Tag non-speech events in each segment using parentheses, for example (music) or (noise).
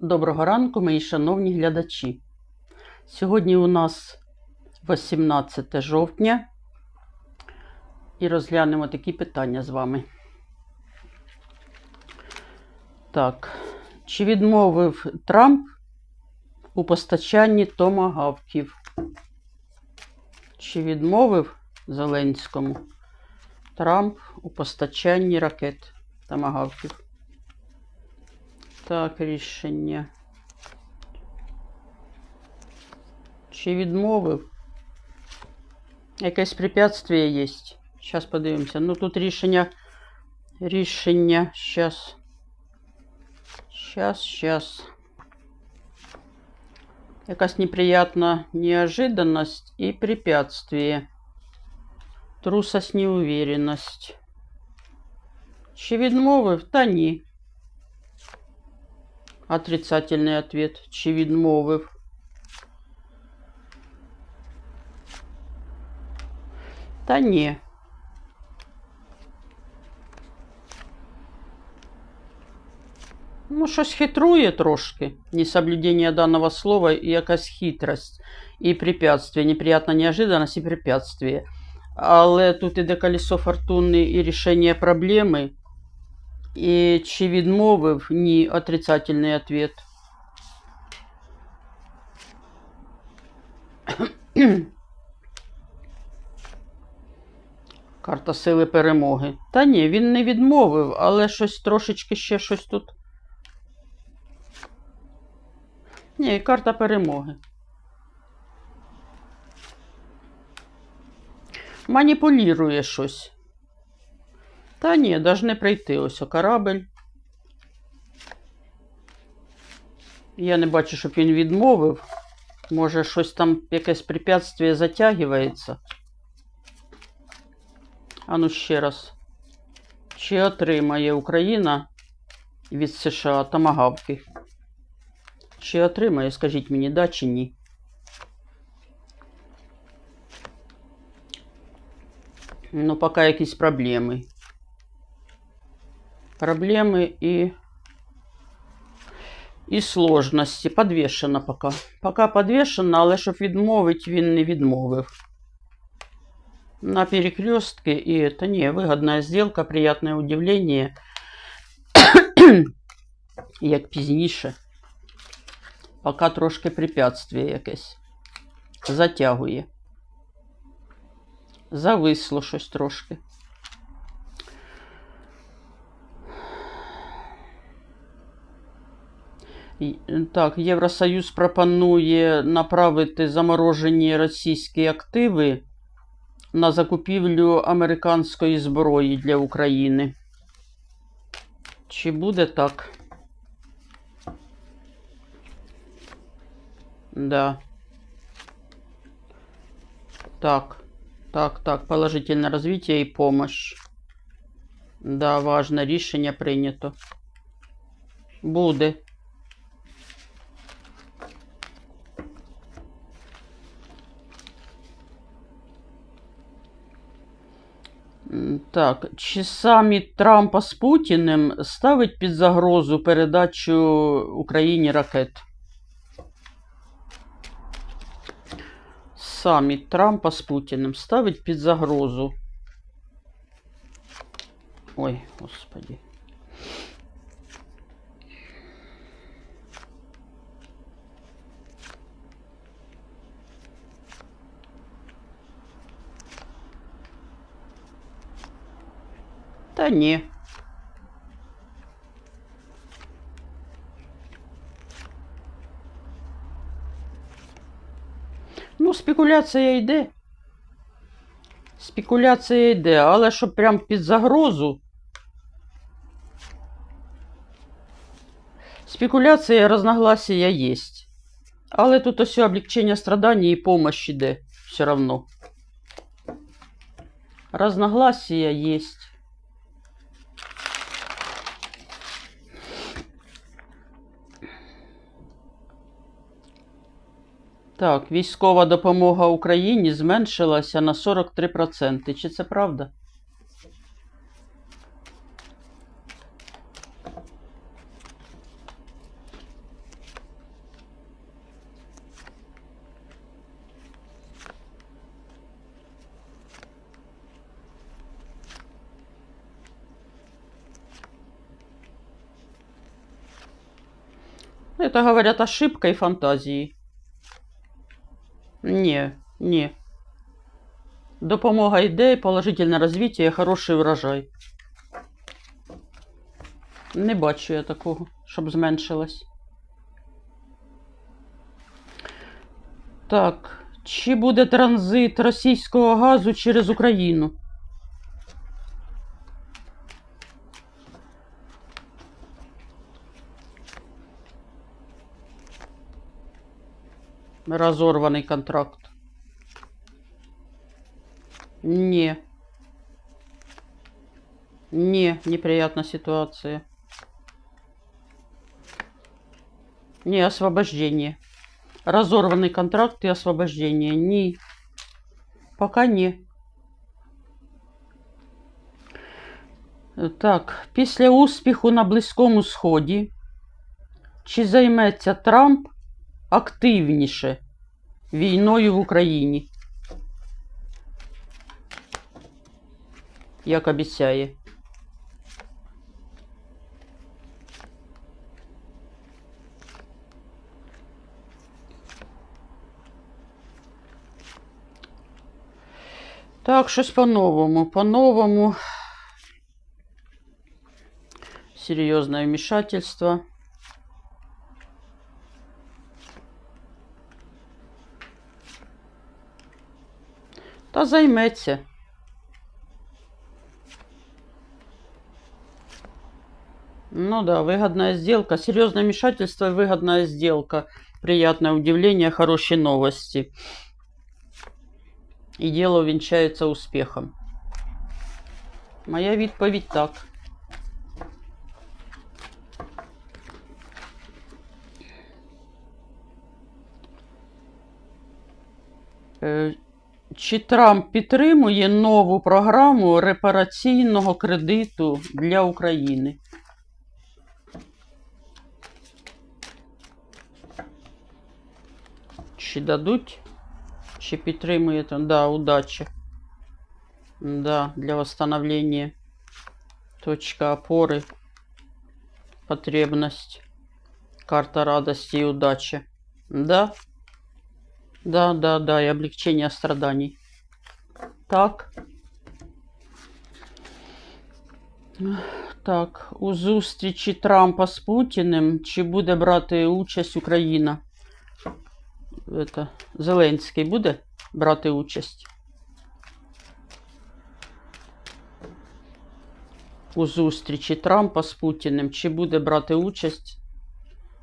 Доброго ранку, мої шановні глядачі. Сьогодні у нас 18 жовтня і розглянемо такі питання з вами. Так, чи відмовив Трамп у постачанні томагавків? Чи відмовив Зеленському Трамп у постачанні ракет томагавків? Так, рішення. Чи відмовив? Якесь препятствие є. Зараз подивимося. Ну тут рішення. Рішення. Щас. Щас, щас. Якась неприятна неожиданность и препятствие. Трусость, неуверенность. Чи відмовив? Та ні. Отрицательный ответ. Чи відмовив? Та ні. Ну, щось хитрує трошки. Несоблюдение данного слова і якась хитрость. І препятствие. Неприятна неожиданность і препятствие. Але тут іде колесо фортуни і рішення проблеми. І чи відмовив? Ні, отрицательний ответ. (clears throat) Карта сили перемоги. Та ні, він не відмовив, але щось трошечки ще щось тут. Ні, карта перемоги. Маніпулює щось. Та ні, должны прийти ось корабель. Я не бачу, щоб він відмовив. Може, щось там, якесь препятствие затягується. А ну ще раз. Чи отримає Україна від США тамагавки? Чи отримає, скажіть мені, да чи ні? Ну, поки якісь проблеми Проблемы и, і сложності. Подвішена поки. Поки подвішена, але щоб відмовити, він не відмовив. На перекрестке и это не выгодная сделка, приятное удивление. (coughs) Як пізніше. Поки трошки препятствие якесь. Затягує. Зависло щось трошки. Так, Євросоюз пропонує направити заморожені російські активи на закупівлю американської зброї для України. Чи буде так? Да. Так. Так, так, положительное развитие и помощь. Да, важне рішення прийнято. Буде. Так, чи саміт Трампа з Путіним ставить під загрозу передачу Україні ракет? Саміт Трампа з Путіним ставить під загрозу. Ой, господи. Та ні. Ну, спекуляція йде. Спекуляція йде, але щоб прям під загрозу. Спекуляція і разногласия є. Але тут ось облегчення страдання і помощь іде все равно. Разногласия есть. Так, військова допомога Україні зменшилася на 43%. Чи це правда? Ну, Это говорят ошибка и фантазии. Не, не. Допомога йде, положительне розвиття, хороший врожай. Не бачу я такого, щоб зменшилось. Так, чи буде транзит російського газу через Україну? Разорванный контракт. Не. Не, неприятная ситуация. Не, освобождение. Разорванный контракт и освобождение. Не. Пока не. Так, після успіху на Близькому Сході, чи займеться Трамп активніше війною в Україні? Як обіцяє. Так, щось по-новому. По-новому. Серьезное вмешательство. Та займеться. Ну да, выгодная сделка. Серьезное вмешательство и выгодная сделка. Приятное удивление, хорошие новости. И дело увенчается успехом. Моя відповідь так. Е, Чи Трамп підтримує нову програму репараційного кредиту для України? Чи дадуть? Чи підтримує там? Да, удачи. Да, для восстановления точка опоры. Потребность. Карта радости и удачи. Да? Да, да, да, и облегчение страданий. Так. Так, у зустрічі Трампа з Путіним, чи буде брати участь Україна? Это, Зеленський буде брати участь? У зустрічі Трампа з Путіним, чи буде брати участь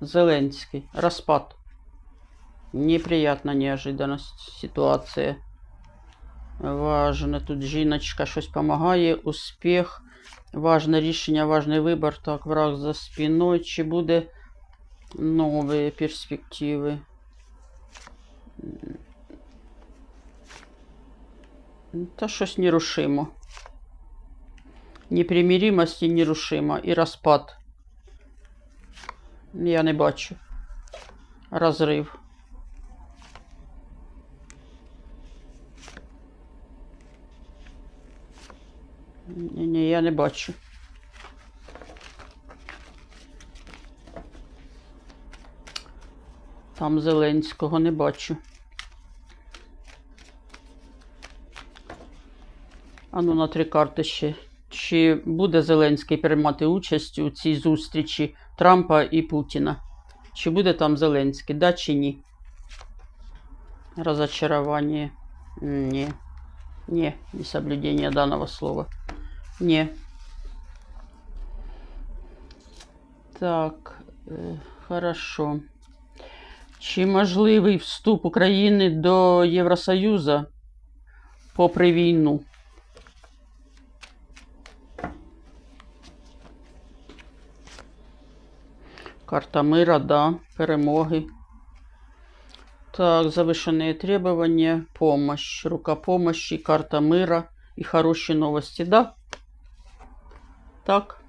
Зеленський? Розпад. Неприятна неожиданность ситуація. Важно. Тут жіночка щось допомагає. Успіх. Важне рішення, важний вибір. Так, враг за спиною. Чи буде нові перспективи? Та щось нерушимо. Непримиримость і нерушимо. І розпад. Я не бачу. Розрив. Ні, ні, я не бачу. Там Зеленського не бачу. Ану на три карти ще. Чи буде Зеленський приймати участь у цій зустрічі Трампа і Путіна? Чи буде там Зеленський? Да чи ні? Разочарование. Ні. Ні, Не, несоблюдение данного слова. Не. Так, е, хорошо. Чи можливий вступ України до Євросоюзу попри війну? Карта мира, да, перемоги. Так, завышенные требования, помощь, рука помощи, карта мира и хорошие новости, да? Так.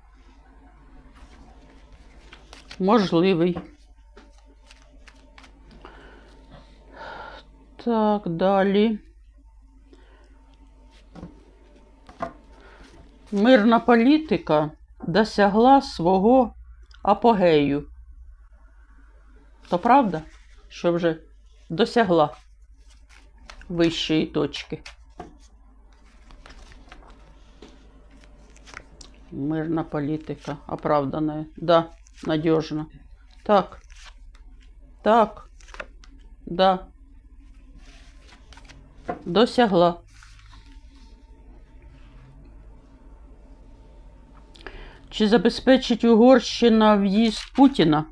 Можливий. Так, далі. Мирна політика досягла свого апогею. То правда, що вже досягла вищої точки. Мирна політика, оправдана. Да, надежно. Так. Так. Да. Досягла. Чи забезпечить Угорщина в'їзд Путіна?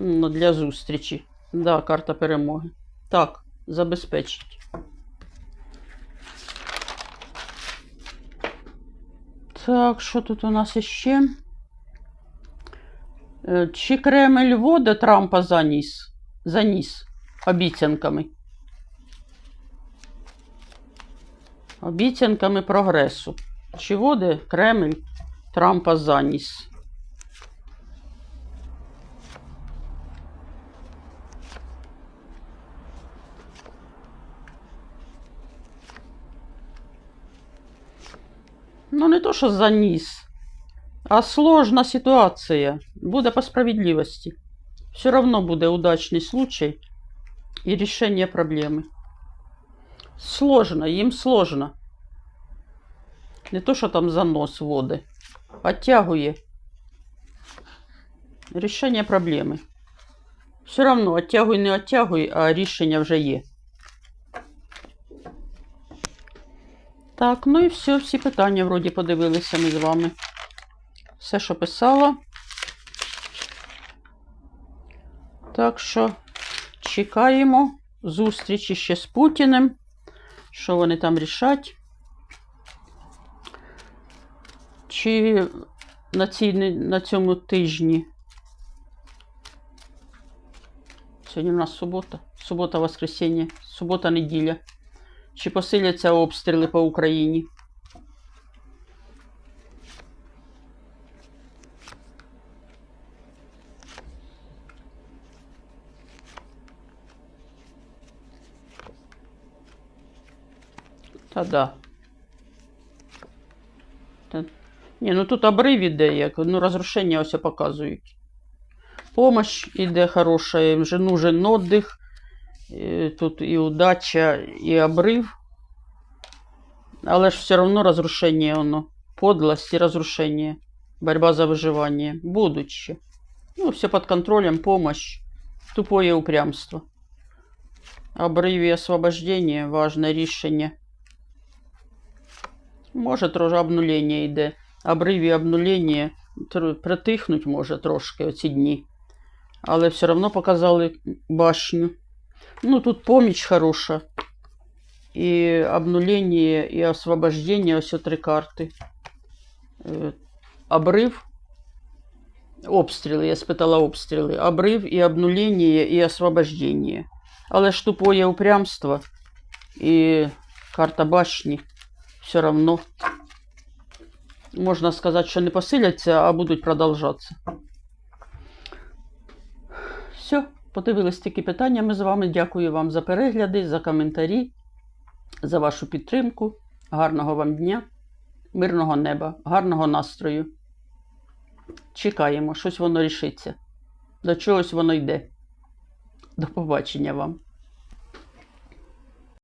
Ну, для зустрічі. Да, карта перемоги. Так, забезпечить. Так, що тут у нас іще? Е, Чи Кремль вода Трампа заніс? Заніс обіцянками? Обіцянками прогресу. Чи води Кремль Трампа заніс? Ну, не то, що заніс, а сложна ситуація. Буде по справедливості. Все равно буде удачний случай і рішення проблеми. Сложно, їм сложно. Не то, що там занос води. Оттягує. Рішення проблеми. Все равно, оттягуй, не оттягуй, а рішення вже є. Так, ну і все, всі питання вроді подивилися ми з вами. Все, що писала. Так що чекаємо зустрічі ще з Путіним. Що вони там рішать? Чи на, цій, на цьому тижні? Сьогодні в нас субота. Субота, воскресіння, субота, неділя. Чи посиляться обстріли по Україні? Та да. Та... Ні, ну тут обрив іде, як, ну розрушення ось показують. Помощь іде хороша, вже нужен отдых. Е, Тут і удача, і обрив. Але ж все одно розрушення воно. Подлость і розрушення. Борьба за выживание. Будуть. Ну, все под контролем, помощь. Тупое упрямство. Обрив і освобождення важне рішення. Може, трошки обнулення йде. Обрив і обнулення притихнуть може трошки оці дні. Але все одно показали башню. Ну, тут поміч хороша. І обнулення, і освобождення, ось три карти. Е, Обрив. Обстріли, я спитала обстріли. Обрив і обнулення, і освобождення. Але ж тупое упрямство і карта башні все равно. Можна сказати, що не посиляться, а будуть продовжатися. Все, Подивились такі питання. Ми з вами. Дякую вам за перегляди, за коментарі, за вашу підтримку. Гарного вам дня, мирного неба, гарного настрою. Чекаємо, щось воно рішиться. До чогось воно йде. До побачення вам.